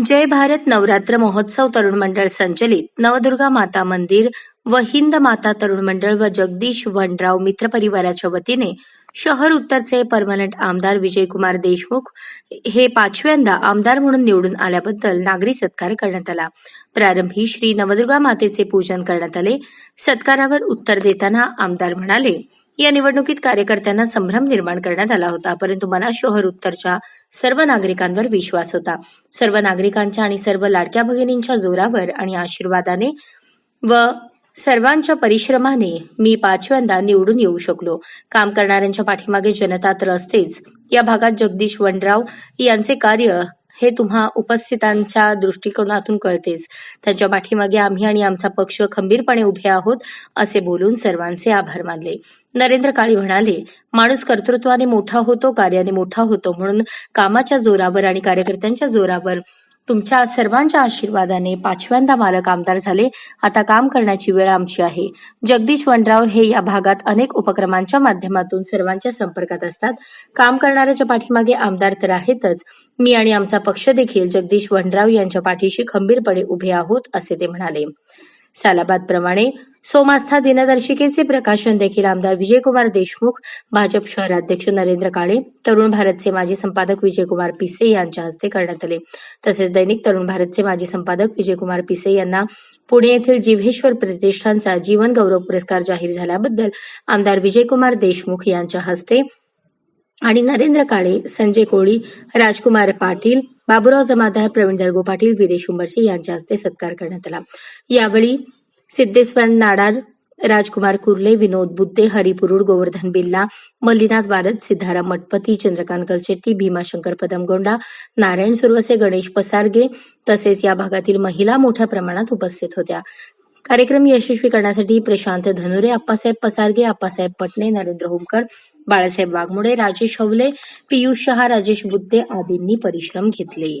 जय भारत नवरात्र महोत्सव तरुण मंडळ संचलित नवदुर्गा माता मंदिर व हिंद माता तरुण मंडळ व जगदीश वनराव मित्र परिवाराच्या वतीने शहर उत्तरचे परमनंट आमदार विजयकुमार देशमुख हे पाचव्यांदा आमदार म्हणून निवडून आल्याबद्दल नागरी सत्कार करण्यात आला. प्रारंभी श्री नवदुर्गा मातेचे पूजन करण्यात आले. सत्कारावर उत्तर देताना आमदार म्हणाले या निवडणुकीत कार्यकर्त्यांना संभ्रम निर्माण करण्यात आला होता परंतु मना शोहर उत्तरच्या सर्व नागरिकांवर विश्वास होता. सर्व नागरिकांच्या आणि सर्व लाडक्या भगिनींच्या जोरावर आणि आशीर्वादाने व सर्वांच्या परिश्रमाने मी पाचव्यांदा निवडून येऊ शकलो. काम करणाऱ्यांच्या पाठीमागे जनता तर असतेच या भागात जगदीश वनराव यांचे कार्य हे तुम्हा उपस्थितांच्या दृष्टिकोनातून कळतेच. त्यांच्या पाठीमागे आम्ही आणि आमचा पक्ष खंबीरपणे उभे आहोत असे बोलून सर्वांचे आभार मानले. नरेंद्र काळी म्हणाले माणूस कर्तृत्वाने मोठा होतो कार्याने मोठा होतो म्हणून कामाच्या जोरावर आणि कार्यकर्त्यांच्या जोरावर तुमच्या सर्वांच्या आशीर्वादाने पाचव्यांदा मालक आमदार झाले. आता काम करण्याची वेळ आमची आहे. जगदीश वनराव हे या भागात अनेक उपक्रमांच्या माध्यमातून सर्वांच्या संपर्कात असतात. काम करणाऱ्याच्या पाठीमागे आमदार तर आहेतच. मी आणि आमचा पक्ष देखील जगदीश वनराव यांच्या पाठीशी खंबीरपणे उभे आहोत असे ते म्हणाले. सालाबाद प्रमाणे सोमास्था दिनदर्शिकेचे प्रकाशन देखील आमदार विजयकुमार देशमुख भाजप शहराध्यक्ष नरेंद्र काळे तरुण भारतचे माजी संपादक विजयकुमार पिसे यांच्या हस्ते करण्यात आले. तसेच दैनिक तरुण भारतचे माजी संपादक विजयकुमार पिसे यांना पुणे येथील जिव्हेश्वर प्रतिष्ठानचा जीवन गौरव पुरस्कार जाहीर झाल्याबद्दल आमदार विजयकुमार देशमुख यांच्या हस्ते आणि नरेंद्र काळे संजय कोळी राजकुमार पाटील बाबुराव जमादार प्रवीण दरगो पाटील वीरेश उंबरसे यांच्या हस्ते सत्कार करण्यात आला. यावेळी सिद्धेश्वर नाडार राजकुमार कुर्ले विनोद बुद्धे हरिपुरुड गोवर्धन बिल्ला मल्लीनाथ वारद सिद्धाराम मठपती चंद्रकांत कलचेट्टी भीमाशंकर पदमगोंडा नारायण सुरवसे गणेश पसारगे तसेच या भागातील महिला मोठ्या प्रमाणात उपस्थित होत्या. कार्यक्रम यशस्वी करण्यासाठी प्रशांत धनुरे आप्पासाहेब पसारगे आप्पासाहेब पटणे नरेंद्र होमकर बाळासाहेब वाघमोडे राजेश हवले पियुष शहा राजेश बुद्धे आदींनी परिश्रम घेतले.